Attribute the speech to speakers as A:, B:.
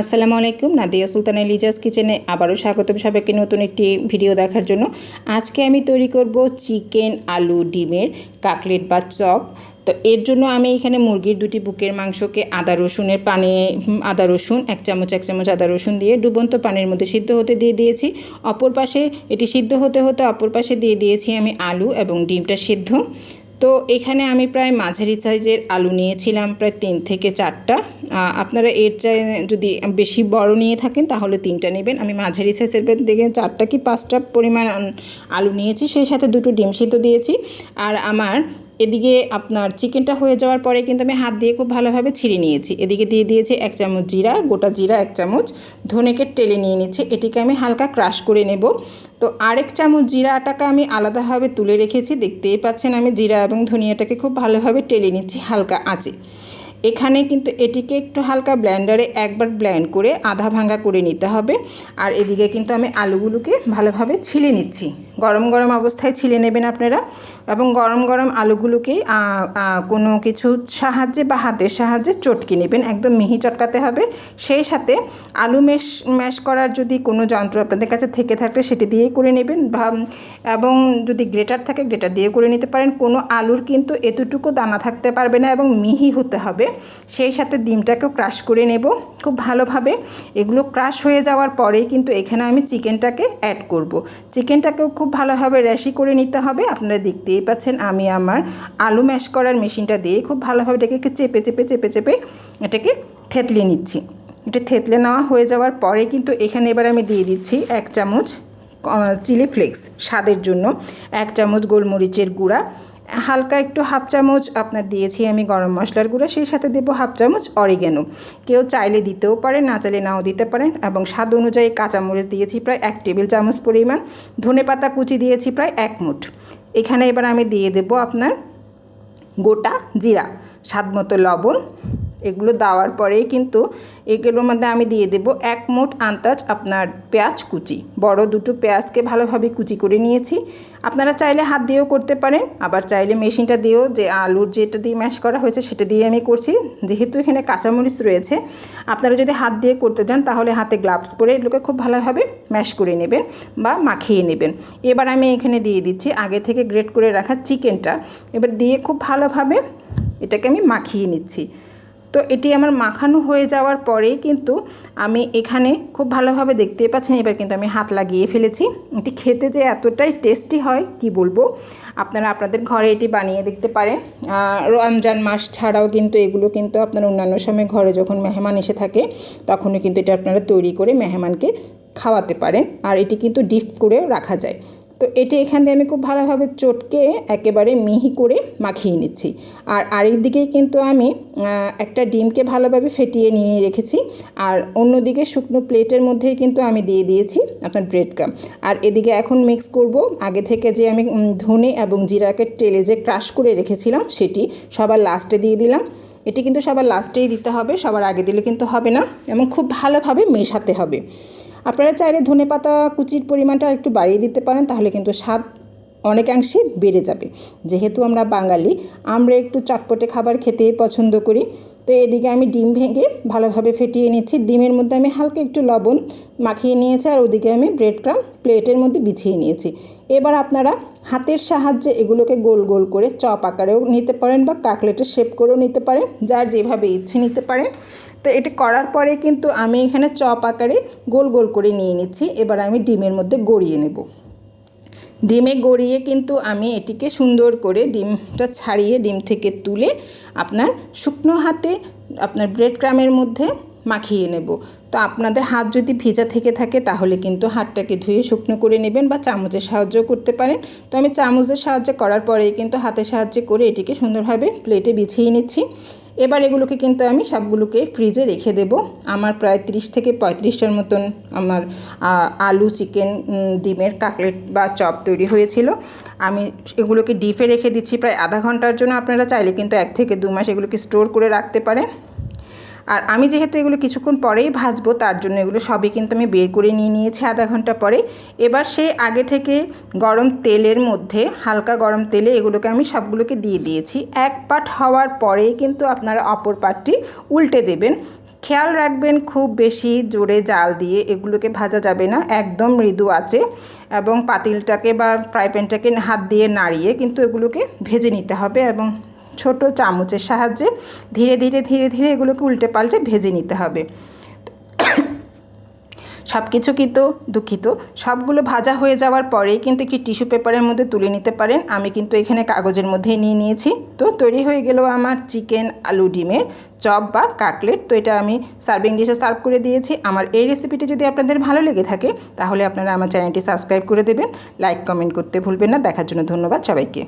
A: আসসালামু আলাইকুম, নাদিয়া সুলতানা লিজাস কিচেনে আবারও স্বাগতম সবাইকে নতুন একটি ভিডিও দেখার জন্য। আজকে আমি তৈরি করব চিকেন আলু ডিমের কাকলেট বা চপ। তো এর জন্য আমি এখানে মুরগির দুটি বুকের মাংসকে আদা রসুনের পানি আদা রসুন, এক চামচ এক চামচ আদা রসুন দিয়ে ডুবন্ত পানির মধ্যে সিদ্ধ হতে দিয়ে দিয়েছি। অপর পাশে এটি সিদ্ধ হতে হতে অপর পাশে দিয়ে দিয়েছি আমি আলু এবং ডিমটা সিদ্ধ। তো এখানে আমি প্রায় মাঝারি সাইজের আলু নিয়েছিলাম, প্রায় তিন থেকে চারটা। আপনারা এর চাই যদি বেশি বড় নিয়ে থাকেন তাহলে তিনটা নেবেন। আমি মাঝারি সাইজের দেখে চারটা কি পাঁচটা পরিমাণ আলু নিয়েছি, সেই সাথে দুটো ডিম সিদ্ধ দিয়েছি। আর আমার এদিকে আপনার চিকেনটা হয়ে যাওয়ার পরে কিন্তু আমি হাত দিয়ে খুব ভালোভাবে ছিঁড়ে নিয়েছি। এদিকে দিয়ে দিয়েছি এক চামচ জিরা, গোটা জিরা এক চামচ। ধনেকে টেলে নিয়ে নিচ্ছি। এটিকে আমি হালকা ক্রাশ করে নেব। তো আরেক চামচ জিরা আটাকে আমি আলাদাভাবে তুলে রেখেছি। দেখতেই পাচ্ছেন আমি জিরা এবং ধনিয়াটাকে খুব ভালোভাবে টেলে নিচ্ছি হালকা আঁচে। এখানে কিন্তু এটিকে একটু হালকা ব্লেন্ডারে একবার ব্লেন্ড করে আধা ভাঙা করে নিতে হবে। আর এদিকে কিন্তু আমি আলুগুলোকে ভালোভাবে ছিলে নিচ্ছি। গরম গরম অবস্থায় ছিলে নেবেন আপনারা এবং গরম গরম আলুগুলোকে কোনো কিছু সাহায্যে বা হাতের সাহায্যে চটকে নেবেন। একদম মিহি চটকাতে হবে। সেই সাথে আলু মেশ, ম্যাশ করার যদি কোনো যন্ত্র আপনাদের কাছে থেকে থাকলে সেটি দিয়েই করে নেবেন বা, এবং যদি গ্রেটার থাকে গ্রেটার দিয়ে করে নিতে পারেন। কোনো আলুর কিন্তু এতটুকু দানা থাকতে পারবে না এবং মিহি হতে হবে। সেই সাথে ডিমটাকেও ক্রাশ করে নেব খুব ভালোভাবে। এগুলো ক্রাশ হয়ে যাওয়ার পরেই কিন্তু এখানে আমি চিকেনটাকে অ্যাড করব। চিকেনটাকেও খুব ভালোভাবে র্যাশি করে নিতে হবে। আপনারা দেখতেই পাচ্ছেন আমি আমার আলু ম্যাশ করার মেশিনটা দিয়ে খুব ভালোভাবে এটাকে চেপে চেপে চেপে চেপে এটাকে থেতলে নিচ্ছি। এটা থেতলে নেওয়া হয়ে যাওয়ার পরে কিন্তু এখানে এবার আমি দিয়ে দিচ্ছি এক চামচ চিলি ফ্লেক্স স্বাদের জন্য। এক চামচ গোলমরিচের গুঁড়া হালকা একটু হাফ চামচ আপনার দিয়েছি আমি গরম মশলার গুঁড়ো, সেই সাথে দেবো হাফ চামচ অরিগেনো কেউ চাইলে দিতেও পারেন, না চাইলে নাও দিতে পারেন এবং স্বাদ অনুযায়ী কাঁচামরিচ দিয়েছি প্রায় এক টেবিল চামচ পরিমাণ। ধনে পাতা কুচি দিয়েছি প্রায় এক মুঠ। এখানে এবার আমি দিয়ে দেবো আপনার গোটা জিরা, স্বাদ মতো লবণ এগুলো দেওয়ার পরেই কিন্তু এগুলোর মধ্যে আমি দিয়ে দেব এক মোট আন্তাজ আপনার পেঁয়াজ কুচি। বড় দুটো পেঁয়াজকে ভালোভাবে কুচি করে নিয়েছি। আপনারা চাইলে হাত দিয়েও করতে পারেন, আবার চাইলে মেশিনটা দিয়েও যে আলুর যেটা দিয়ে ম্যাশ করা হয়েছে সেটা দিয়ে আমি করছি। যেহেতু এখানে কাঁচামরিচ রয়েছে, আপনারা যদি হাত দিয়ে করতে যান তাহলে হাতে গ্লাভস পরে এগুলোকে খুব ভালোভাবে ম্যাশ করে নেবেন বা মাখিয়ে নেবেন। এবার আমি এখানে দিয়ে দিচ্ছি আগে থেকে গ্রেট করে রাখা চিকেনটা। এবার দিয়ে খুব ভালোভাবে এটাকে আমি মাখিয়ে নিচ্ছি। তো এটি আমার মাখানো হয়ে যাওয়ার পরেই কিন্তু আমি এখানে খুব ভালোভাবে দেখতে পাচ্ছেন, এবার কিন্তু আমি হাত লাগিয়ে ফেলেছি। এটি খেতে যে এতটাই টেস্টি হয়, কি বলব? আপনারা আপনাদের ঘরে এটি বানিয়ে দেখতে পারেন। রমজান মাস ছাড়াও কিন্তু এগুলো কিন্তু আপনার অন্যান্য সময় ঘরে যখন মেহমান এসে থাকে তখনও কিন্তু এটা আপনারা তৈরি করে মেহমানকে খাওয়াতে পারেন। আর এটি কিন্তু ডিপ করে রাখা যায়। তো এটি এখান থেকে আমি খুব ভালোভাবে চটকে একেবারে মিহি করে মাখিয়ে নিচ্ছি। আর আরেক দিকেই কিন্তু আমি একটা ডিমকে ভালোভাবে ফেটিয়ে নিয়ে রেখেছি। আর অন্যদিকে শুকনো প্লেটের মধ্যেই কিন্তু আমি দিয়ে দিয়েছি আপনার ব্রেড ক্রাম আর এদিকে এখন মিক্স করব। আগে থেকে যে আমি ধনে এবং জিরাকে টেলে যে ক্রাশ করে রেখেছিলাম সেটি সবার লাস্টে দিয়ে দিলাম। এটি কিন্তু সবার লাস্টেই দিতে হবে, সবার আগে দিলে কিন্তু হবে না এবং খুব ভালোভাবে মেশাতে হবে। আপনারা চাইলে ধনে পাতা, কুচির পরিমাণটা একটু বাড়িয়ে দিতে পারেন, তাহলে কিন্তু স্বাদ অনেকাংশে বেড়ে যাবে। যেহেতু আমরা বাঙালি, আমরা একটু চটপটে খাবার খেতেই পছন্দ করি। তো এদিকে আমি ডিম ভেঙে ভালোভাবে ফেটিয়ে নিচ্ছি। ডিমের মধ্যে আমি হালকা একটু লবণ মাখিয়ে নিয়েছি, আর ওদিকে আমি ব্রেড ক্রাম প্লেটের মধ্যে বিছিয়ে নিয়েছি। এবার আপনারা হাতের সাহায্যে এগুলোকে গোল গোল করে চপ আকারেও নিতে পারেন বা কাকলেটের শেপ করেও নিতে পারেন, যার যেভাবে ইচ্ছে নিতে পারেন। তো এটি করার পরে কিন্তু আমি এখানে চপ আকারে গোল গোল করে নিয়ে নিচ্ছি। এবার আমি ডিমের মধ্যে গড়িয়ে নেব। ডিমে গড়িয়ে কিন্তু আমি এটিকে সুন্দর করে ডিমটা ছাড়িয়ে ডিম থেকে তুলে আপনার শুকনো হাতে আপনার ব্রেড ক্রামের মধ্যে মাখিয়ে নেব। তো আপনাদের হাত যদি ভিজা থেকে থাকে তাহলে কিন্তু হাতটাকে ধুয়ে শুকনো করে নেবেন বা চামচের সাহায্য করতে পারেন। তো আমি চামচের সাহায্য করার পরেই কিন্তু হাতের সাহায্যে করে এটিকে সুন্দরভাবে প্লেটে বিছিয়ে নিচ্ছি। এবার এগুলোকে কিন্তু আমি সবগুলোকে ফ্রিজে রেখে দেব। আমার প্রায় তিরিশ থেকে পঁয়ত্রিশটার মতন আমার আলু চিকেন ডিমের কাকলেট বা চপ তৈরি হয়েছিল। আমি এগুলোকে ডিপে রেখে দিচ্ছি প্রায় আধা ঘণ্টার জন্য। আপনারা চাইলে কিন্তু এক থেকে দু মাস এগুলোকে স্টোর করে রাখতে পারেন। আর আমি যেহেতু এগুলো কিছুক্ষণ পরেই ভাজবো, তার জন্য এগুলো সবই কিন্তু আমি বের করে নিয়ে নিয়েছি আধা ঘণ্টা পরে। এবার সেই আগে থেকে গরম তেলের মধ্যে, হালকা গরম তেলে এগুলোকে আমি সবগুলোকে দিয়ে দিয়েছি। এক পাট হওয়ার পরেই কিন্তু আপনারা অপর পাটটি উল্টে দেবেন। খেয়াল রাখবেন, খুব বেশি জোরে জাল দিয়ে এগুলোকে ভাজা যাবে না, একদম মৃদু আছে এবং পাতিলটাকে বা ফ্রাই প্যানটাকে হাত দিয়ে নাড়িয়ে কিন্তু এগুলোকে ভেজে নিতে হবে এবং ছোট চামচের সাহায্যে ধীরে ধীরে ধীরে ধীরে এগুলোকে উল্টে পাল্টে ভেজে নিতে হবে। সব কিছু কিন্তু দুঃখিত। সবগুলো ভাজা হয়ে যাওয়ার পরেই কিন্তু একটি টিস্যু পেপারের মধ্যে তুলে নিতে পারেন। আমি কিন্তু এখানে কাগজের মধ্যেই নিয়ে নিয়েছি। তো তৈরি হয়ে গেল আমার চিকেন আলু ডিমের চপ বা কাকলেট। তো এটা আমি সার্ভিং ডিশে সার্ভ করে দিয়েছি। আমার এই রেসিপিটি যদি আপনাদের ভালো লেগে থাকে, তাহলে আপনারা আমার চ্যানেলটি সাবস্ক্রাইব করে দেবেন। লাইক, কমেন্ট করতে ভুলবেন না। দেখার জন্য ধন্যবাদ সবাইকে।